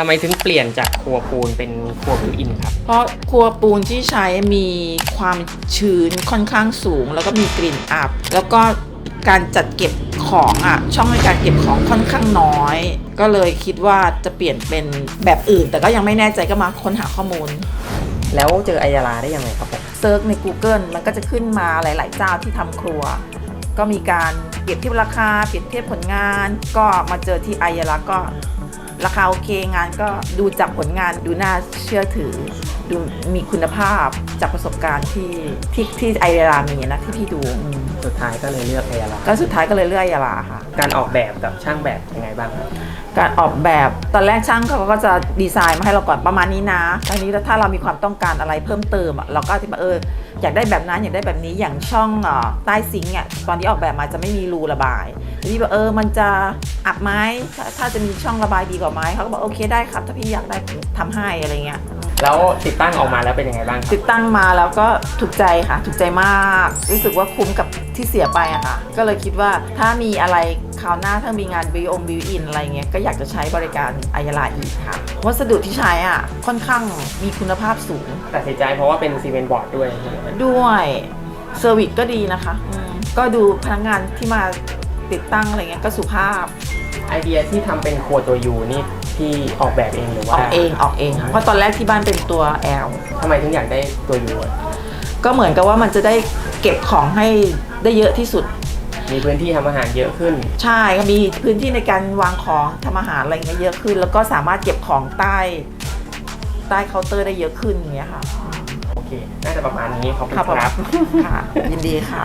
ทำไมถึงเปลี่ยนจากครัวปูนเป็นครัวบิวอินครับ เพราะครัวปูนที่ใช้มีความชื้นค่อนข้างสูง แล้วก็มีกลิ่นอับ แล้วก็การจัดเก็บของอะช่องในการเก็บของค่อนข้างน้อย ก็เลยคิดว่าจะเปลี่ยนเป็นแบบอื่น แต่ก็ยังไม่แน่ใจก็มาค้นหาข้อมูล แล้วเจอไอยาลาได้ยังไงครับผมเซิร์ชใน Google มันก็จะขึ้นมาหลาย ๆ เจ้าที่ทำครัว ก็มีการเปรียบเทียบราคาเปรียบเทียบผลงาน ก็มาเจอที่ไอยาลาก็ ราคาโอเคงานก็ดูจากผลงานดูน่าเชื่อถือ ดูมีคุณภาพจากประสบการณ์ที่ที่ที่ไอยาลามีนะที่พี่ดูอืมสุดท้ายก็เลยเลือกไอยาลาก็สุดท้ายก็เลยเลือกไอยาลาค่ะ การออกแบบกับช่างแบบยังไงบ้างครับ การออกแบบตอนแรกช่างเขาก็จะดีไซน์มาให้เราก่อนประมาณนี้นะทีนี้ถ้าเรามีความต้องการอะไรเพิ่มเติมอะเราก็จะแบบเอออยากได้แบบนั้นอยากได้แบบนี้อย่างช่องเอ่อใต้ซิงค์อะตอนที่ออกแบบมาจะไม่มีรูระบาย ทีนี้แบบเออมันจะอับไหมถ้าถ้าจะมีช่องระบายดีกว่าไหมเขาก็บอกโอเคได้ครับ ถ้าพี่อยากได้ทำให้อะไรเงี้ยแล้วติดตั้งออกมาแล้วเป็นยังไงบ้างครับติดตั้งมาแล้วก็ถูกใจค่ะ ถูกใจมาก รู้สึกว่าคุ้มกับที่เสียไปอะค่ะ ก็เลยคิดว่าถ้ามีอะไรคราวหน้าถ้ามีงานวิวองวิวอินอะไรเงี้ยก็อยากจะใช้บริการอายาลาอีกค่ะ วัสดุที่ใช้อะค่อนข้างมีคุณภาพสูงตัดสินใจเพราะว่าเป็นซีเมนต์บอร์ดด้วยใช่ไหมด้วยเซอร์วิสก็ดีนะคะอืมก็ดูพนักงานที่มา ติดตั้งอะไรเงี้ยก็สุภาพ ไอเดียที่ทำเป็นครัวตัวยูนี่พี่ออกแบบเองหรืออว่าอกเองออกเองค่ะเพราะตอนแรกที่บ้านเป็นตัว L ทำไมถึงอยากได้ตัวยูอะก็เหมือนกับว่ามันจะได้เก็บของให้ได้เยอะที่สุด มีพื้นที่ทำอาหารเยอะขึ้น ใช่ก็มีพื้นที่ในการวางของทำอาหารอะไรเงี้ยเยอะขึ้น แล้วก็สามารถเก็บของใต้ใต้เคาน์เตอร์ได้เยอะขึ้นอย่างเงี้ยค่ะโอเค น่าจะประมาณนี้ขอบคุณค่ะครับ ค่ะยินดีค่ะ